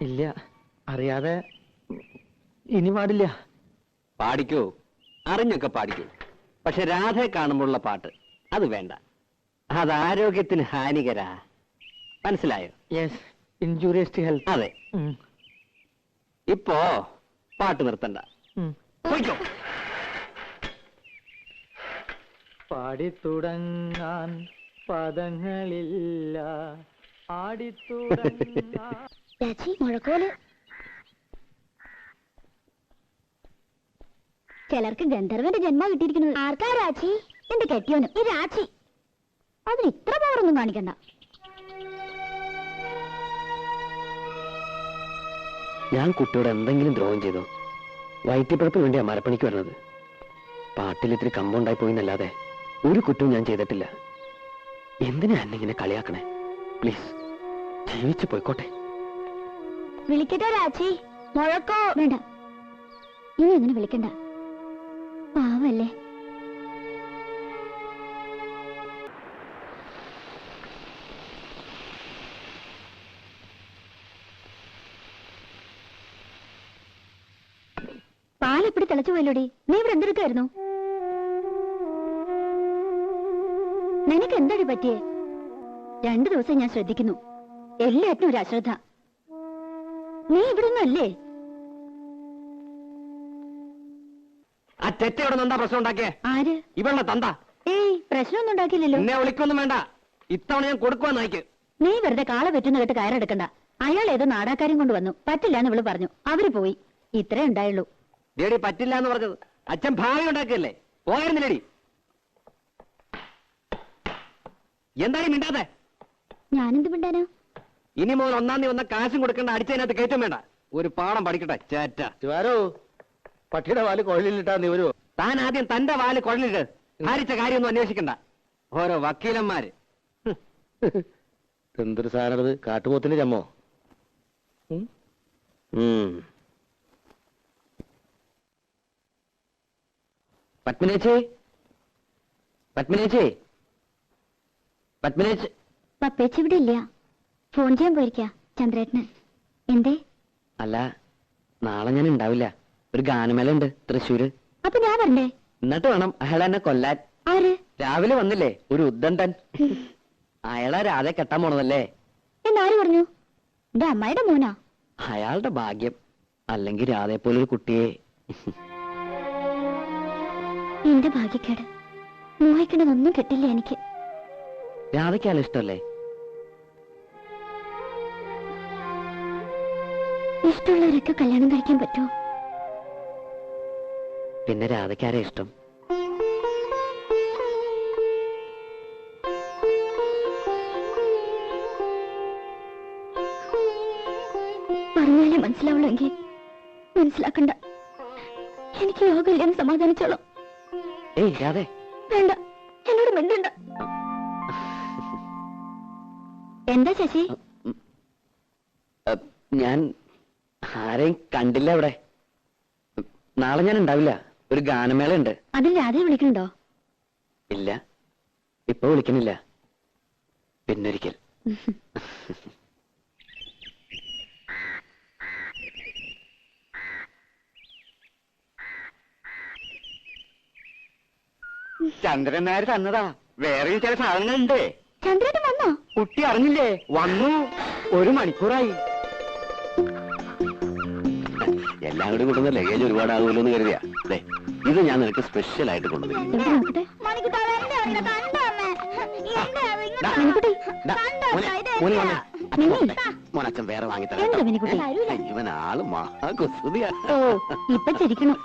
ഇല്ല. അറിയാതെ ഇനി പാടില്ല. പാടിക്കോ. അറിഞ്ഞൊക്കെ പാടിക്കൂ. പക്ഷെ രാധയെ കാണുമ്പോഴുള്ള പാട്ട് അത് വേണ്ട. അത് ആരോഗ്യത്തിന് ഹാനികരാ. മനസ്സിലായോ? യെസ് ഇൻജൂറിയസ് ടു ഹെൽത്ത് അതെ. ഇപ്പോ പാട്ട് നിർത്തണ്ട. പോയിക്കോ. പാടിത്തുടങ്ങാൻ പദങ്ങളില്ല. ആടിത്തുടങ്ങാൻ രാച്ചി മുഴക്കോൽ. ചിലർക്ക് ഗന്ധർവന്റെ ജന്മം കിട്ടിയിരിക്കുന്നത് ആർക്കാ രാച്ചി എന്റെ കെട്ടിയോനും ഈ രാച്ചി അതിന് ഇത്ര പവറൊന്നും കാണിക്കണ്ട. ഞാൻ കുട്ടിയോട് എന്തെങ്കിലും ദ്രോഹം ചെയ്തോ? വേണ്ടി വേണ്ടിയാ മരപ്പണിക്ക് വരുന്നത്. പാട്ടിൽ ഇത്തിരി കമ്പുണ്ടായി പോയിന്നല്ലാതെ ഒരു കുറ്റവും ഞാൻ ചെയ്തിട്ടില്ല. എന്തിനാ എന്നെ ഇങ്ങനെ കളിയാക്കണേ? പ്ലീസ് ജീവിച്ചു പോയിക്കോട്ടെ. വിളിക്കട്ടെ രാജി. മുഴക്കോ? വേണ്ട. ഇനി അങ്ങനെ വിളിക്കണ്ട. പാവല്ലേ. പാലെപ്പിടി തിളച്ചു പോയില്ലോടി? നീ ഇവിടെ എന്തെടുക്കായിരുന്നു നിനക്ക് എന്താടി പറ്റിയേ? രണ്ടു ദിവസം ഞാൻ ശ്രദ്ധിക്കുന്നു. എല്ലാറ്റിനും ഒരു അശ്രദ്ധ. നീ ഇവിടെ ആ തെറ്റ തെറ്റയോടെ നിന്നാ പ്രശ്നം ഉണ്ടാക്കിയേ? ആര്? ഇവളുടെ തന്ത. ഏയ് പ്രശ്നമൊന്നും ഉണ്ടാക്കിയില്ലല്ലോ. എന്നെ വിളിക്കൊന്നും വേണ്ട. ഇത്തവണ ഞാൻ കൊടുക്കുവാ നായിക്ക് നീ വെറുതെ കാള പറ്റുന്ന കേട്ട് കയറെടുക്കണ്ട അയാൾ ഏതോ നാടാക്കാരും കൊണ്ട് വന്നു. പറ്റില്ല എന്ന് ഇവൾ പറഞ്ഞു. അവർ പോയി. ഇത്രേ ഉണ്ടായുള്ളൂ. ഡേടി പറ്റില്ല എന്ന് പറഞ്ഞത് അച്ഛൻ ഭാവി ഉണ്ടാക്കിയല്ലേ പോയിരുന്നില്ലടി. എന്തായാലും മിണ്ടാതെ? ഞാനെന്ത് മിണ്ടാനോ? ഇനി മുതൽ ഒന്നാം നീ വന്ന കാശും കൊടുക്കേണ്ട അടിച്ചതിനകത്ത് കയറ്റം വേണ്ട. ഒരു പാഠം പഠിക്കട്ടെ ചേറ്റ ചുവാരോ പട്ടിയുടെ വാൽ കുഴലിലിട്ടാ നീ വരുമോ താൻ ആദ്യം തന്റെ വാൽ കുഴലിട്ട് ഭാരിച്ച കാര്യമൊന്നും അന്വേഷിക്കണ്ട. ഓരോ വക്കീലന്മാര്. എന്തൊരു സാധനത് കാട്ടുപോത്തിന്റെ ചമ്മോ? പത്മനേച്ചി പത്മനേച്ചി? പത്മനേച്ചി? പത്മിനേച്ചി പപ്പേച്ചി ഇവിടെ ഇല്ല. ഫോൺ ചെയ്യാൻ പോയിരിക്ക ചന്ദ്രേട്ടന്. എന്തേ? അല്ല നാളെ ഞാൻ ഉണ്ടാവില്ല. ഒരു ഗാനമേള ഉണ്ട് തൃശ്ശൂര്. അപ്പൊ ഞാൻ വരണ്ടേ? എന്നിട്ട് വേണം അയാൾ എന്നെ കൊല്ലാൻ. ആര്? രാവിലെ വന്നില്ലേ ഒരു ഉദ്ദണ്ടൻ അയാളെ രാധെ കെട്ടാൻ പോണതല്ലേ? എന്നാര് പറഞ്ഞു? എന്റെ അമ്മയുടെ മോനാ? അയാളുടെ ഭാഗ്യം. അല്ലെങ്കിൽ രാധയെ പോലെ ഒരു കുട്ടിയെ. എന്റെ ഭാഗ്യക്കേട്. മോഹിക്കണതൊന്നും കിട്ടില്ല എനിക്ക്. രാധയ്ക്ക് അയാൾ ഇഷ്ടമല്ലേ? ഇഷ്ടമുള്ളവരൊക്കെ കല്യാണം കഴിക്കാൻ പറ്റുമോ? പിന്നെ രാധയ്ക്കാരെ ഇഷ്ടം. പറഞ്ഞാലേ മനസ്സിലാവുള്ളൂ എങ്കിൽ മനസ്സിലാക്കണ്ട. എനിക്ക് യോഗമില്ലെന്ന് കല്യാണം ഏയ് രാധേ. വേണ്ട. എന്നോട് മിണ്ടണ്ട. എന്താ ശശി? ഞാൻ ആരെയും കണ്ടില്ല അവിടെ. നാളെ ഞാൻ ഉണ്ടാവില്ല. ഒരു ഗാനമേള ഉണ്ട് അതിൽ രാധയെ വിളിക്കണ്ടോ ഇല്ല. ഇപ്പൊ വിളിക്കണില്ല. പിന്നൊരിക്കൽ. ചന്ദ്രൻ നായർ തന്നതാ. വേറെയും ചില സാധനങ്ങളുണ്ട്. ചന്ദ്രേട്ടൻ വന്നോ? കുട്ടി അറിഞ്ഞില്ലേ? വന്നു. ഒരു മണിക്കൂറായി. എല്ലാം കൂടി കൊണ്ടുവന്ന ലഗേജ് ഒരുപാടാകുമല്ലോ എന്ന് കരുതിയാ. ദേ, ഇത് ഞാൻ നിനക്ക് സ്പെഷ്യൽ ആയിട്ട് കൊണ്ടുവരും എവിടെ നോക്കട്ടെ ദാ, മണിക്കുട്ടി ദാ, മോനെ, മോനെ വന്നേ. അച്ഛൻ മിനി. വന്നേ. മോനച്ഛൻ വേറെ വാങ്ങിത്തരാം എന്താ കേട്ടോ. മിനിക്കുട്ടി? ഇവൻ ആൾ മഹാ കുസൃതിയാ ഓ ഇപ്പൊ ചിരിക്കണം.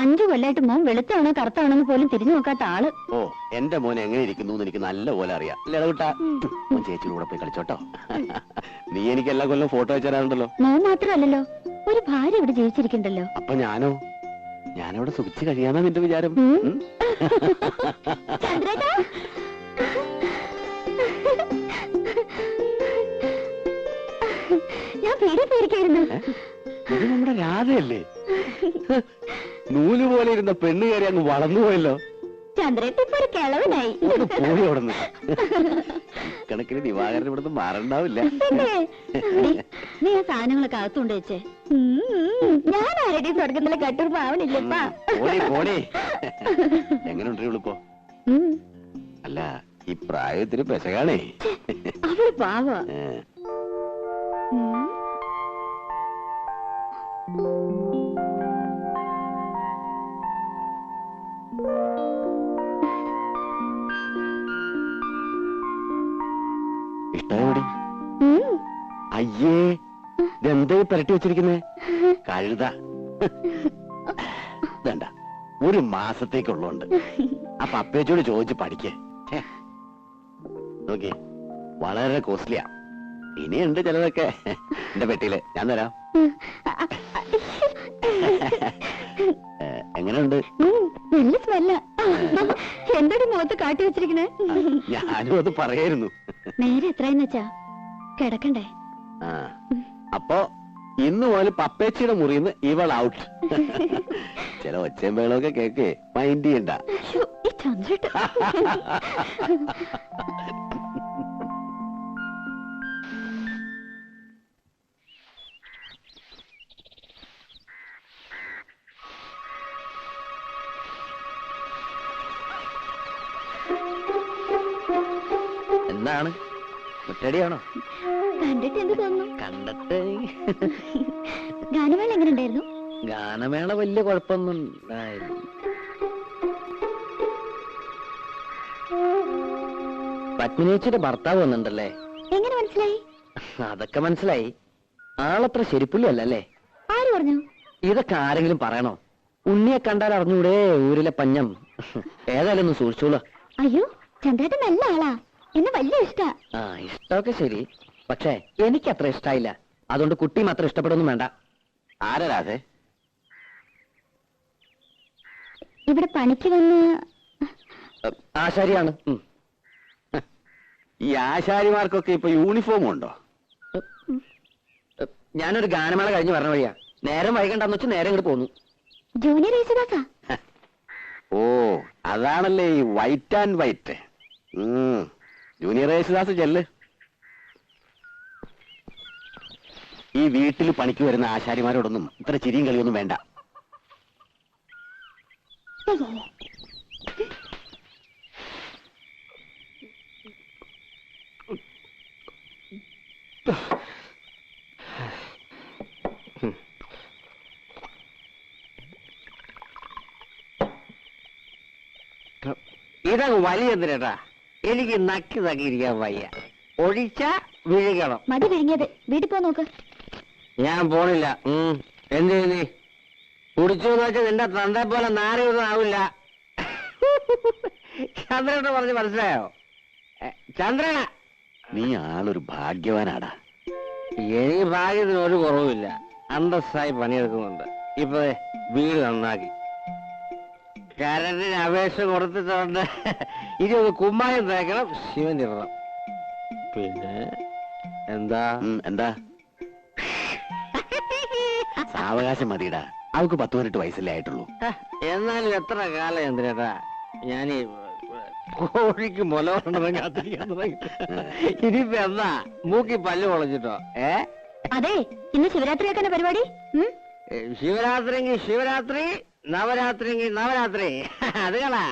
അഞ്ചു കൊല്ലായിട്ട് മോൻ വെളുത്താണോ കറുത്താണോന്ന് പോലും തിരിഞ്ഞു നോക്കാത്ത ആൾ. ഓ എന്റെ മോൻ എങ്ങനെ ഇരിക്കുന്നു എനിക്ക് നല്ല പോലെ അറിയാം. ലടകുട്ട മോൻ ചേച്ചിയുടെ കൂടെ പോയി കളിച്ചോട്ടോ. നീ എനിക്ക് എല്ലാ കൊല്ലം ഫോട്ടോ അയച്ചു തരാറുണ്ടല്ലോ. മോൻ മാത്രമല്ലല്ലോ. ഒരു ഭാര്യ ഇവിടെ ജീവിച്ചിരിക്കണ്ടല്ലോ. അപ്പൊ ഞാനോ? ഞാനവിടെ സുഖിച്ച് കഴിയാന്നാ നിന്റെ വിചാരം? ഉം. ചന്ദ്രേട്ടാ. ഞാൻ പേടി പേരിക്കായിരുന്നു ഇത് നമ്മുടെ രാധയല്ലേ? നൂൽ പോലെ ഇരുന്ന പെണ്ണ് കയറി അങ്ങ് വളർന്നു പോയല്ലോ ചന്ദ്രേട്ട ഇപ്പൊ ഒരു കിളവനായി. ഒന്ന് പോയി അവിടുന്ന്. കണക്കിന് ദിവാകരൻ ഇവിടുന്ന് മാറണ്ടാവില്ല. നീ- ആ സാധനങ്ങളൊക്കെ അകത്തുകൊണ്ട് വെച്ചേ ഞാൻ ആരുടെയും സ്വർഗത്തിലെ കട്ടൂർ പാവണില്ലപ്പാ എങ്ങനെയുണ്ട് ഇവളിപ്പോ ഉം. അല്ല ഈ പ്രായത്തിന് പെശകാണേ. അവൾ പാവ. പുരട്ടി വെച്ചിരിക്കുന്നേ? കഴുത. വേണ്ട ഒരു മാസത്തേക്കുള്ളതുണ്ട്. അപ്പൊ അപ്പേച്ചോട് ചോദിച്ച് പഠിക്കേ. നോക്കി വളരെ കോസ്റ്റ്ലിയാ ഇനിയുണ്ട് ചിലതൊക്കെ. എന്റെ പെട്ടിയിൽ ഞാൻ തരാം. എങ്ങനെയുണ്ട്? നല്ല സ്മെല്ല എന്താണ് മുഖത്ത് കാട്ടി വെച്ചിരിക്കണേ? ഞാനും അത് പറയായിരുന്നു. നേരെ എത്രയെന്ന് വെച്ചാ? കിടക്കണ്ടേ? അപ്പോ ഇന്ന് മുതൽ പപ്പേച്ചിയുടെ നിന്ന് ഇവൾ ഔട്ട് ചില ഒച്ചയും വേളൊക്കെ കേക്ക് മൈൻഡ് ചെയ്യണ്ട. എന്താണ്? കുറ്റടിയാണോ കണ്ടിട്ട് എന്ത് തോന്നുന്നു? കണ്ടിട്ട് ഗാനമേള എങ്ങനെ ഉണ്ടായിരുന്നു ഗാനമേള വലിയ കുഴപ്പമൊന്നും പത്മിനേച്ചിയുടെ ഭർത്താവ് വന്നിട്ടുണ്ടല്ലേ? എങ്ങനെ മനസ്സിലായി? അതൊക്കെ മനസ്സിലായി. ആളത്ര ശരിപ്പുള്ളി അല്ലല്ലേ ആര് പറഞ്ഞു? ഇതൊക്കെ ആരെങ്കിലും പറയണോ? ഉണ്ണിയെ കണ്ടാൽ അറിഞ്ഞൂടെ ഊരിലെ പഞ്ഞം. ഏതായാലും ഒന്ന് സൂക്ഷിച്ചോളൂ. അയ്യോ ചന്ദ്രേട്ടൻ നല്ല ആളാ. എന്നെ വലിയ ഇഷ്ടാ. ആ ഇഷ്ടമൊക്കെ ശരി. പക്ഷേ എനിക്ക് അത്ര ഇഷ്ടായില്ല. അതുകൊണ്ട് കുട്ടിയും അത്ര ഇഷ്ടപ്പെടുന്നു വേണ്ട. ആരാതെ ഇവിടെ പണിക്ക് വന്ന് ആശാരിയാണ്. ഈ ആശാരിമാർക്കൊക്കെ ഇപ്പൊ യൂണിഫോം ഉണ്ടോ? ഞാനൊരു ഗാനമേള കഴിഞ്ഞ് പറഞ്ഞ വഴിയാ. നേരം വൈകണ്ടെന്ന് വെച്ച് നേരം ഇങ്ങോട്ട് പോന്നു. ജൂനിയർ യേശുദാസാ ഓ അതാണല്ലേ ഈ white and white. Junior Yesudas ചെല്ല്. ഈ വീട്ടിൽ പണിക്ക് വരുന്ന ആശാരിമാരോടൊന്നും ഇത്ര ചിരിയും കളിയൊന്നും വേണ്ട. ഇതങ്ങ് വലിയ എന്തിനേട്ടാ എനിക്ക് നക്കി തങ്ങിയിരിക്കാൻ വയ്യ. ഒഴിച്ച വിഴുകണം. മടി വിഴുങ്ങിയത്. വീട്ടിൽ പോ നോക്ക്. ഞാൻ പോണില്ല. ഉം. എന്ത് ചെയ്യുന്നു കുടിച്ചു എന്ന് വെച്ചാൽ നിന്റെ തന്റെ പോലെ നാരയൊന്നും ആവില്ല. ചന്ദ്രനോട് പറഞ്ഞ് മനസ്സിലായോ? ചന്ദ്ര! ചന്ദ്രന നീ ആളൊരു ഭാഗ്യവാനാടാ. എനിക്ക് ഭാഗ്യത്തിന് ഒരു കുറവുമില്ല. അന്തസ്സായി പണിയെടുക്കുന്നുണ്ട്. ഇപ്പൊ വീട് നന്നാക്കി. കരണ്ടിന് അപേക്ഷ കൊടുത്തിട്ടുണ്ട്. ഇനി ഒന്ന് കുമ്മായം തേക്കണം ശിവൻ ഇടണം. പിന്നെ? എന്താ? എന്താ? സാവകാശം മതിടാ അവക്ക് പത്ത് പതിനെട്ട് വയസ്സല്ലേ ആയിട്ടുള്ളൂ. എന്നാലും എത്ര കാലം എന്തിനേട്ടാ ഞാൻ കോഴിക്ക് മുല കൊണ്ടെന്ന് കാത്തിരിക്കാൻ തുടങ്ങി ഇനിയിപ്പോ എന്താ മൂക്കി പല്ല് പൊളഞ്ഞിട്ടോ? ഏ? അതെ ഇന്ന് ശിവരാത്രിയൊക്കെ പരിപാടി? ശിവരാത്രി ശിവരാത്രി നവരാത്രി നവരാത്രി. അത് കളാ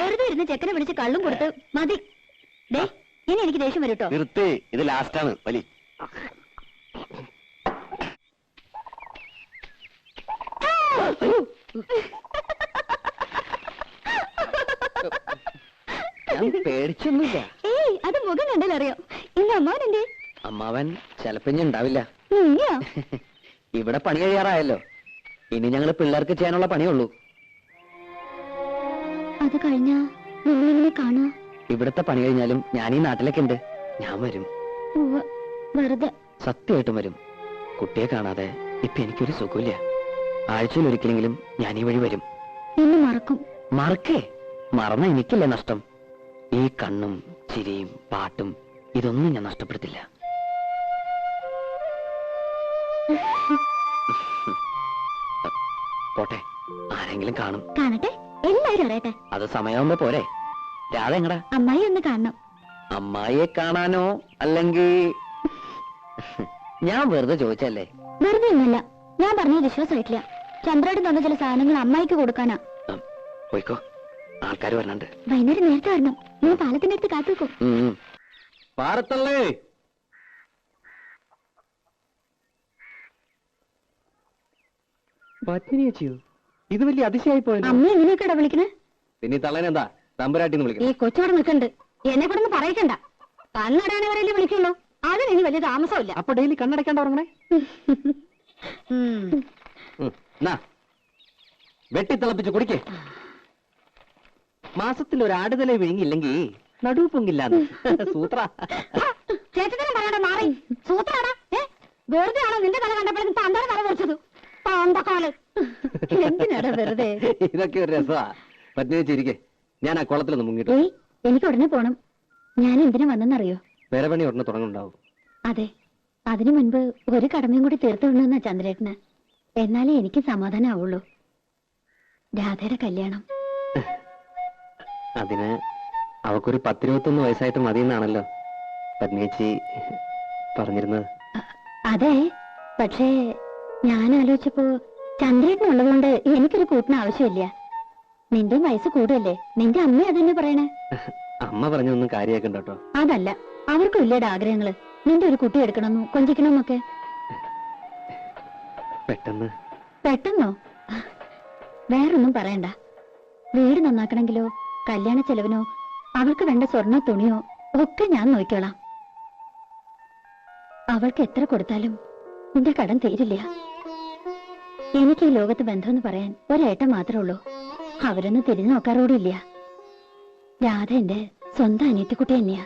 വെറുതെ ഇരുന്ന് ചെക്കനെ വിളിച്ച് കള്ളും കൊടുത്ത് മതി. ദേ ഇനി എനിക്ക് ദേഷ്യം വരും കേട്ടോ നിർത്തി ഇത് ലാസ്റ്റാണ് വലി. ഞാൻ പേടിച്ചൊന്നുമില്ല. ഏയ് അത് മുഖം കണ്ടാൽ അറിയാം? ഇന്ന് അമ്മാവൻ എന്തേ അമ്മാവൻ ചിലപ്പോ ഇനി ഉണ്ടാവില്ല. ഇവിടെ പണി കഴിയാറായല്ലോ. ഇനി ഞങ്ങൾ പിള്ളേർക്ക് ചെയ്യാനുള്ള പണിയുള്ളൂ അത് കഴിഞ്ഞാ നിങ്ങളെങ്ങനെ കാണാ? ഇവിടത്തെ പണി കഴിഞ്ഞാലും ഞാൻ ഈ നാട്ടിലേക്ക് ഉണ്ട് ഞാൻ വരും. ഉവ്വ്, വെറുതെ. സത്യമായിട്ടും വരും. കുട്ടിയെ കാണാതെ ഇപ്പൊ എനിക്കൊരു സുഖമില്ല. ആഴ്ചയിൽ ഒരിക്കലെങ്കിലും ഞാൻ ഈ വഴി വരും. എന്നെ മറക്കും. മറക്കേ? മറന്ന എനിക്കില്ല നഷ്ടം? ഈ കണ്ണും ചിരിയും പാട്ടും ഇതൊന്നും ഞാൻ നഷ്ടപ്പെടുത്തില്ല. പോട്ടെ ആരെങ്കിലും കാണും. കാണട്ടെ? എല്ലാരും അറിയട്ടെ? അത് സമയമാകുമ്പോ പോരെ. രാധ എങ്ങടാ? അമ്മായി ഒന്ന് കാണണം. അമ്മായിയെ കാണാനോ അല്ലെങ്കിൽ ഞാൻ വെറുതെ ചോദിച്ചല്ലേ വെറുതെ ഒന്നുമല്ല. ഞാൻ പറഞ്ഞത് വിശ്വാസമായിട്ടില്ല. ചന്ദ്രയുടെ തന്ന ചില സാധനങ്ങൾ അമ്മായിക്ക് കൊടുക്കാനാ. പോയിക്കോ. ആൾക്കാർ വരണുണ്ട് വൈകുന്നേരം നേരത്തെ വരണം. ഞാൻ പാലത്തിന്റെ അടുത്ത് കാത്തുക്കോ. പാറത്തള്ളേ. ഇത് വലിയ അതിശയായി പോയല്ലോ. അമ്മ എങ്ങനെയൊക്കെയാ വിളിക്കണേ? പിന്നെ തള്ളനെന്താ തമ്പുരാട്ടിന്ന് ഈ വിളിക്കണം നിൽക്കണ്ട്. എന്നെ കൂടെ ഒന്ന് പറയിക്കണ്ട. കണ്ണടാനവരല്ലേ വിളിക്കുള്ളൂ. അതിന് ഇനി വലിയ താമസമില്ല. അപ്പൊ ഡെയിലി കണ്ണടക്കാണ്ട് ഉറങ്ങണേ. എന്നാ വെട്ടി തിളപ്പിച്ച് കുടിക്കേ. മാസത്തിൽ ഒരു ആടുതല വിഴുങ്ങില്ലെങ്കിൽ നടുവ് പൊങ്ങില്ലാന്ന്. സൂത്ര. ചേട്ടത്തിനും പറയണ്ട മാറി. സൂത്രാടാ. വെറുതെ ആണോ നിന്റെ തല കണ്ടപ്പോഴേക്കും തന്തയുടെ തല വെച്ചത് പാമ്പക്കാൽ എന്തിനാടാ വെറുതെ? ഇതൊക്കെ ഒരു രസമാ പത്നി ഞാൻ ആ കുളത്തിലൊന്ന് മുങ്ങിട്ടു എനിക്ക് ഉടനെ പോണം. ഞാൻ എന്തിനു വന്നെന്നറിയോ? വേറെ പണി ഉടനെ തുടങ്ങുന്നുണ്ടാവും. അതെ. അതിനു മുൻപ് ഒരു കടമയും കൂടി തീർത്തു വിടണമെന്നാ ചന്ദ്രേട്ടന്. എന്നാലേ എനിക്ക് സമാധാനാവുള്ളൂ. രാധയുടെ കല്യാണം. അതിന് അവക്കൊരു പത്തിരുപത്തൊന്ന് വയസ്സായിട്ട് മതിയെന്നാണല്ലോ പത്മേച്ചി പറഞ്ഞിരുന്നത്. അതെ പക്ഷേ ഞാൻ ആലോചിച്ചപ്പോ ചന്ദ്രേട്ടനുള്ളതുകൊണ്ട് എനിക്കൊരു കൂട്ടിന് ആവശ്യമില്ല. നിന്റെ വയസ്സ് കൂടുതല്ലേ നിന്റെ അമ്മ അതന്നെ പറയണേ? അമ്മ പറഞ്ഞൊന്നും കാര്യമാക്കണ്ടോ അതല്ല അവർക്കും ഇല്ലേടെ ആഗ്രഹങ്ങൾ. നിന്റെ ഒരു കുട്ടി എടുക്കണമെന്നു? കൊഞ്ചിക്കണമെന്നൊക്കെ? പെട്ടെന്ന്. പെട്ടെന്നോ? വേറൊന്നും പറയണ്ട. വീട് നന്നാക്കണമെങ്കിലോ കല്യാണ ചെലവിനോ അവൾക്ക് വേണ്ട സ്വർണ തുണിയോ ഒക്കെ ഞാൻ നോക്കിക്കോളാം. അവൾക്ക് എത്ര കൊടുത്താലും നിന്റെ കടം തീരില്ല. എനിക്ക് ഈ ലോകത്ത് ബന്ധമെന്ന് പറയാൻ ഒരേട്ടം മാത്രമേ ഉള്ളൂ. അവരൊന്നും തിരിഞ്ഞു നോക്കാറോടില്ല. രാധ എന്റെ സ്വന്തം അനിയത്തിക്കുട്ടി തന്നെയാ.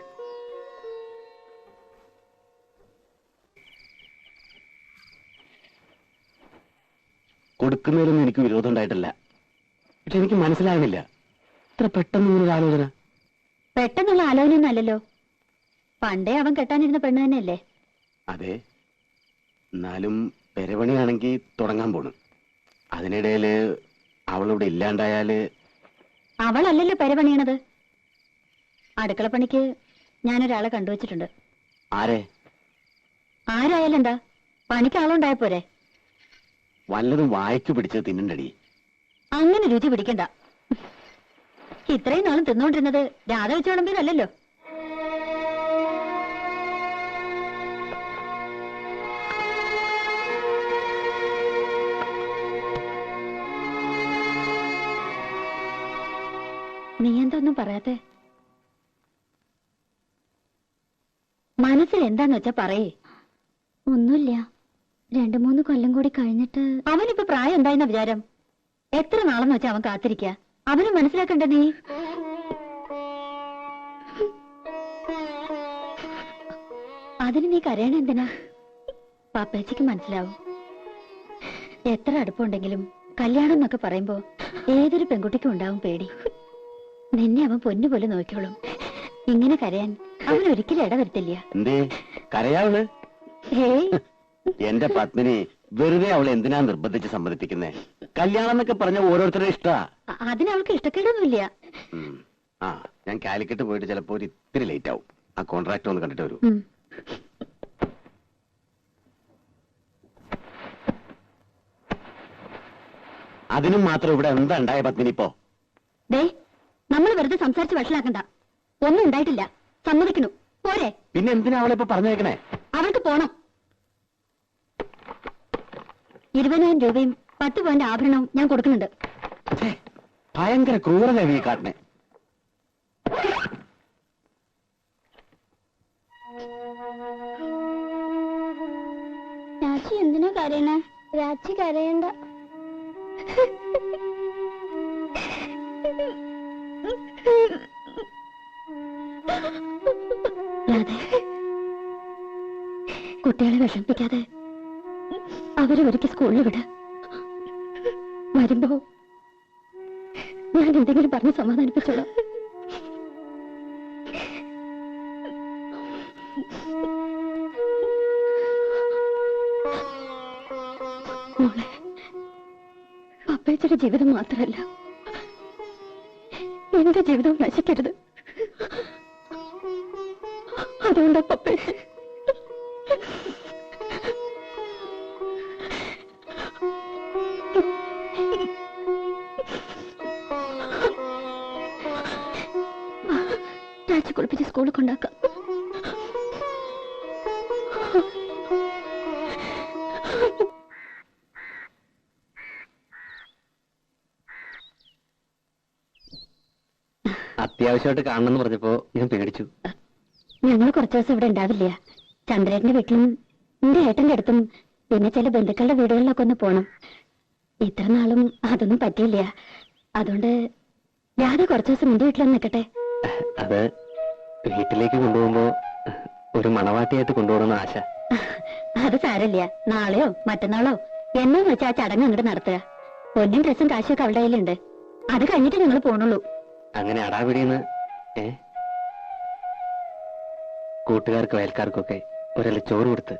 കൊടുക്കുന്നതിലൊന്നും എനിക്ക് വിരോധം ഉണ്ടായിട്ടില്ല പക്ഷെ എനിക്ക് മനസ്സിലാകുന്നില്ല ഇത്ര പെട്ടെന്ന് ഇങ്ങനെ ആലോചന. പെട്ടെന്നുള്ള ആലോചനയൊന്നും അല്ലല്ലോ. പണ്ടേ അവൻ കെട്ടാനിരുന്ന പെണ്ണ് തന്നെയല്ലേ? അതെ. എന്നാലും പെരവണിയാണെങ്കിൽ തുടങ്ങാൻ പോണു. അതിനിടയിൽ അവളിവിടെ ഇല്ലാണ്ടായാൽ അവളല്ലല്ലോ പെരപണിയണത്. അടുക്കളപ്പണിക്ക് ഞാനൊരാളെ കണ്ടുവച്ചിട്ടുണ്ട്. ആരെ? ആരായാലെന്താ? പണിക്ക് ആളുണ്ടായ പോരെ. വല്ലതും വായിച്ചു പിടിച്ച് തിന്നണ്ടടി. അങ്ങനെ രുചി പിടിക്കണ്ട. ഇത്രയും നാളും തിന്നോണ്ടിരുന്നത് രാധ വെച്ച് നീ എന്തൊന്നും പറയാത്തെ? മനസ്സിൽ എന്താന്ന് വെച്ചാ പറയേ. ഒന്നുമില്ല. രണ്ടു മൂന്ന് കൊല്ലം കൂടി കഴിഞ്ഞിട്ട് അവനിപ്പോ പ്രായം എന്തായെന്ന വിചാരം? എത്ര നാളെന്ന് വെച്ചാ അവൻ കാത്തിരിക്ക? അവന് മനസ്സിലാക്കണ്ട നീ? അതിന് നീ കരയണ എന്തിനാ? പാപ്പേച്ചിക്ക് മനസ്സിലാവും. എത്ര അടുപ്പമുണ്ടെങ്കിലും കല്യാണം എന്നൊക്കെ പറയുമ്പോ ഏതൊരു പെൺകുട്ടിക്കും ഉണ്ടാവും പേടി. നിന്നെ അവൻ പൊന്നു പോലെ നോക്കിയോളും ഇങ്ങനെ കരയാൻ അവൻ ഒരിക്കലും ഇടവരുത്തില്ല ഹേയ് എന്റെ പത്മിനി വെറുതെ അവളെ എന്തിനാ നിർബന്ധിച്ച് സമ്മതിപ്പിക്കുന്നേ? കല്യാണം എന്നൊക്കെ പറഞ്ഞ ഓരോരുത്തരുടെ ഇഷ്ടാ. അതിനവൾക്ക് അതിന് അവൾക്ക് ഇഷ്ടക്കേടൊന്നുമില്ല. ആ ഞാൻ കാലിക്കറ്റ് പോയിട്ട് ചിലപ്പോ ഒരു ഇത്തിരി ലേറ്റ് ആവും. ആ കോൺട്രാക്ട് ഒന്ന് കണ്ടിട്ട് വരൂ. അതിനും മാത്രം ഇവിടെ എന്താ ഉണ്ടായ പത്മിനി ഇപ്പോ? നമ്മൾ വെറുതെ സംസാരിച്ച് വഷളാക്കണ്ട. ഒന്നും ഉണ്ടായിട്ടില്ല. സമ്മതിക്കണു പോരെ. പിന്നെ എന്തിനാ അവളെ ഇപ്പൊ പറഞ്ഞേക്കണേ? അവൾക്ക് പോണം. ഇരുപതിനായിരം രൂപയും പത്ത് പോയിന്റ് ആഭരണവും ഞാൻ കൊടുക്കുന്നുണ്ട്. ഭയങ്കര ക്രൂരത ഈ കാട്ടിനെ. രാച്ചി എന്തിനാ കരയണ? രാച്ചി കരയണ്ട. കുട്ടികളെ വിഷമിപ്പിക്കാതെ അവരെ വരയ്ക്ക് സ്കൂളിൽ വിട. വരുമ്പോ ഞാൻ എന്തെങ്കിലും പറഞ്ഞ് സമാധാനിപ്പിച്ചോളാം. മോളെ ജീവിതം മാത്രമല്ല എന്റെ ജീവിതം നശിക്കരുത്. അതുകൊണ്ട് രാജി കുളിപ്പിച്ച് സ്കൂളിൽ കൊണ്ടാക്കാം. അത്യാവശ്യമായിട്ട് കാണണമെന്ന് പറഞ്ഞപ്പോ ഞാൻ പേടിച്ചു. ഞങ്ങൾ കുറച്ചു ദിവസം ഇവിടെ ഉണ്ടാവില്ല. ചന്ദ്രേട്ടന്റെ വീട്ടിലും എന്റെ ഏട്ടന്റെ അടുത്തും പിന്നെ ചില ബന്ധുക്കളുടെ വീടുകളിലൊക്കെ ഒന്ന് പോണം. ഇത്ര നാളും അതൊന്നും പറ്റിയില്ല. അതുകൊണ്ട് രാധ കുറച്ചു ദിവസം എന്റെ വീട്ടിലൊന്ന് നിൽക്കട്ടെ. അത് വീട്ടിലേക്ക് കൊണ്ടുപോകുമ്പോ ഒരു മണവാട്ടിയായിട്ട് കൊണ്ടുപോകണമെന്ന് ആശ. അത് സാരല്ല നാളെയോ മറ്റന്നാളോ? എന്നെ വെച്ചാ ആ ചടങ്ങ് അങ്ങോട്ട് നടത്തുക. പൊന്നും ഡ്രസ്സും കാശൊക്കെ അവളുടെ കയ്യിലുണ്ട്. അത് കഴിഞ്ഞിട്ട് ഞങ്ങൾ പോണുള്ളൂ. അങ്ങനെ അടാപിടിയെന്ന് ഏ? കൂട്ടുകാർക്കും അയൽക്കാർക്കൊക്കെ ഒരല്ല ചോറ് കൊടുത്ത്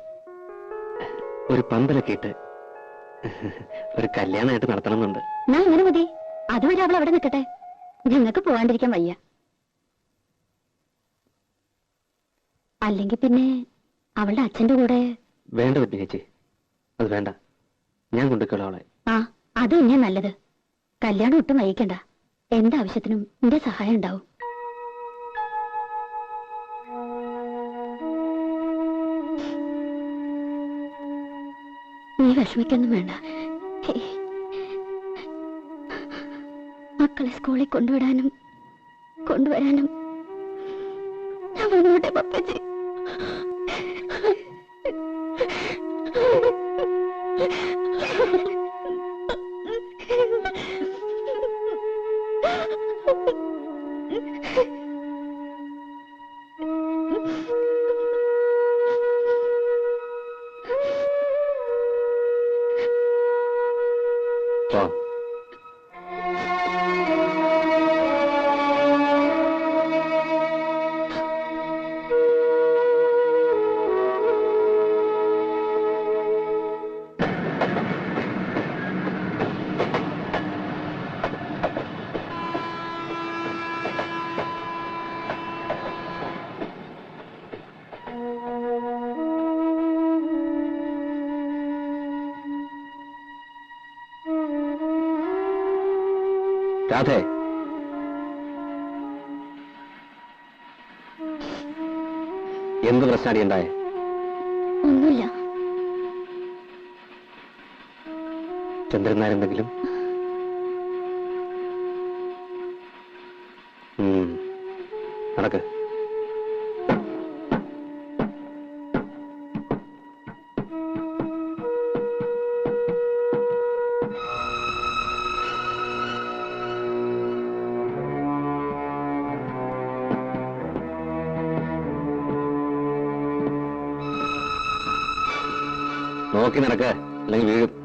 ഒരു പന്തലൊക്കെ ഇട്ട് ഒരു കല്യാണമായിട്ട് നടത്തണമെന്നുണ്ട്. ഞാൻ അങ്ങനെ മതി. അതുവരെ അവൾ അവിടെ നിൽക്കട്ടെ. ഞങ്ങൾക്ക് പോവാണ്ടിരിക്കാൻ വയ്യ. അല്ലെങ്കിൽ പിന്നെ അവളുടെ അച്ഛന്റെ കൂടെ? വേണ്ട പറ്റി ചേച്ചി. അത് വേണ്ട. ഞാൻ അവളെ. ആ അത് ഞാൻ നല്ലത്. കല്യാണം ഒട്ടും വൈകിക്കണ്ട എന്താവശ്യത്തിനും നിന്റെ സഹായം ഉണ്ടാവും. നീ വിഷമിക്കൊന്നും വേണ്ട. മക്കളെ സ്കൂളിൽ കൊണ്ടുവിടാനും കൊണ്ടുവരാനും ഞാൻ വന്നോട്ടെ പപ്പച്ചി. Ha രാധേ. എന്ത് പ്രശ്നമാണ് ഉണ്ടായേ? ഒന്നുമില്ല. നോക്കി നടക്ക്. അല്ലെങ്കിൽ വീഴും.